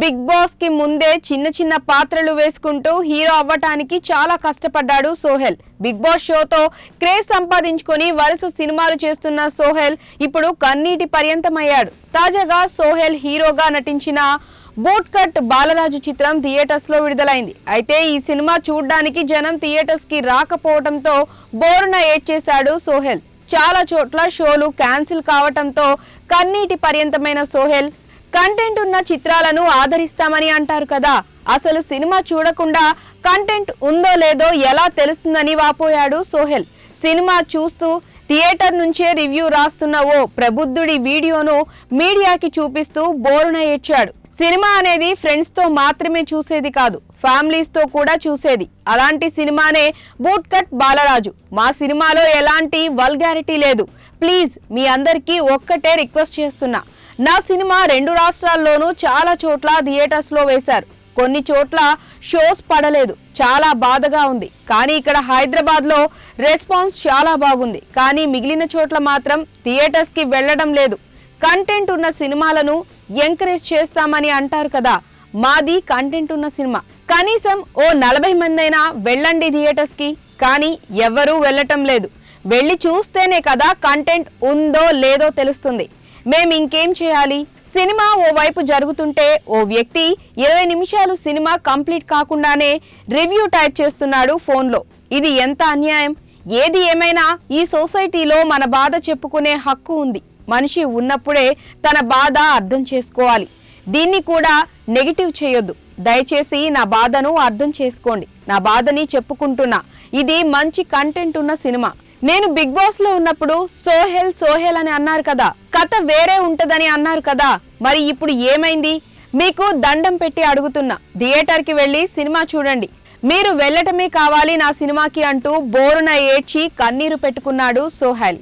Big బాస్కి ముందే చిన్న చిన్న పాత్రలు వేసుకుంటూ హీరో అవ్వటానికి చాలా కష్టపడ్డాడు సోహెల్. బిగ్ బాస్ షోతో క్రేజ్ సంపాదించుకొని వరుస సినిమాలు చేస్తున్న సోహెల్ ఇప్పుడు కన్నీటి పర్యంతమయ్యాడు. తాజాగా సోహెల్ హీరోగా నటించిన బూట్ కట్ బాలరాజు చిత్రం థియేటర్స్లో విడుదలైంది. అయితే ఈ సినిమా చూడడానికి జనం థియేటర్స్కి రాకపోవడంతో బోరున ఏడ్చేశాడు సోహెల్. చాలా చోట్ల షోలు క్యాన్సిల్ కావటంతో కన్నీటి పర్యంతమైన సోహెల్ కంటెంట్ ఉన్న చిత్రాలను ఆదరిస్తామని అంటారు కదా. అసలు సినిమా చూడకుండా కంటెంట్ ఉందో లేదో ఎలా తెలుస్తుందని వాపోయాడు సోహెల్. సినిమా చూస్తూ థియేటర్ నుంచే రివ్యూ రాస్తున్న ఓ ప్రబుద్ధుడి వీడియోను మీడియాకి చూపిస్తూ బోరున ఏడ్చాడు. సినిమా అనేది ఫ్రెండ్స్తో మాత్రమే చూసేది కాదు ఫ్యామిలీస్తో కూడా చూసేది. అలాంటి సినిమానే బూట్ కట్ బాలరాజు. మా సినిమాలో ఎలాంటి వల్గారిటీ లేదు. ప్లీజ్ మీ అందరికీ ఒక్కటే రిక్వెస్ట్ చేస్తున్నా. నా సినిమా రెండు రాష్ట్రాల్లోనూ చాలా చోట్ల థియేటర్స్లో వేశారు. కొన్ని చోట్ల షోస్ పడలేదు. చాలా బాధగా ఉంది. కానీ ఇక్కడ హైదరాబాద్లో రెస్పాన్స్ చాలా బాగుంది. కానీ మిగిలిన చోట్ల మాత్రం థియేటర్స్కి వెళ్ళడం లేదు. కంటెంట్ ఉన్న సినిమాలను ఎంకరేజ్ చేస్తామని అంటారు కదా. మాది కంటెంట్ ఉన్న సినిమా. కనీసం ఓ నలభై మంది అయినా వెళ్ళండి థియేటర్స్కి. కానీ ఎవరూ వెళ్ళటం లేదు. వెళ్ళి చూస్తేనే కదా కంటెంట్ ఉందో లేదో తెలుస్తుంది. మేము ఇంకేం చేయాలి? సినిమా ఓ వైపు జరుగుతుంటే ఓ వ్యక్తి ఇరవై నిమిషాలు సినిమా కంప్లీట్ కాకుండానే రివ్యూ టైప్ చేస్తున్నాడు ఫోన్లో. ఇది ఎంత అన్యాయం? ఏది ఏమైనా ఈ సొసైటీలో మన బాధ చెప్పుకునే హక్కు ఉంది. మనిషి ఉన్నప్పుడే తన బాధ అర్థం చేసుకోవాలి. దీన్ని కూడా నెగిటివ్ చేయొద్దు. దయచేసి నా బాధను అర్థం చేసుకోండి. నా బాధని చెప్పుకుంటున్నా. ఇది మంచి కంటెంట్ ఉన్న సినిమా. నేను బిగ్ బాస్లో ఉన్నప్పుడు సోహెల్ సోహెల్ అని అన్నారు కదా. కథ వేరే ఉంటదని అన్నారు కదా. మరి ఇప్పుడు ఏమైంది? మీకు దండం పెట్టి అడుగుతున్నా. థియేటర్కి వెళ్ళి సినిమా చూడండి. మీరు వెళ్ళటమే కావాలి నా సినిమాకి అంటూ బోరున ఏడ్చి కన్నీరు పెట్టుకున్నాడు సోహెల్.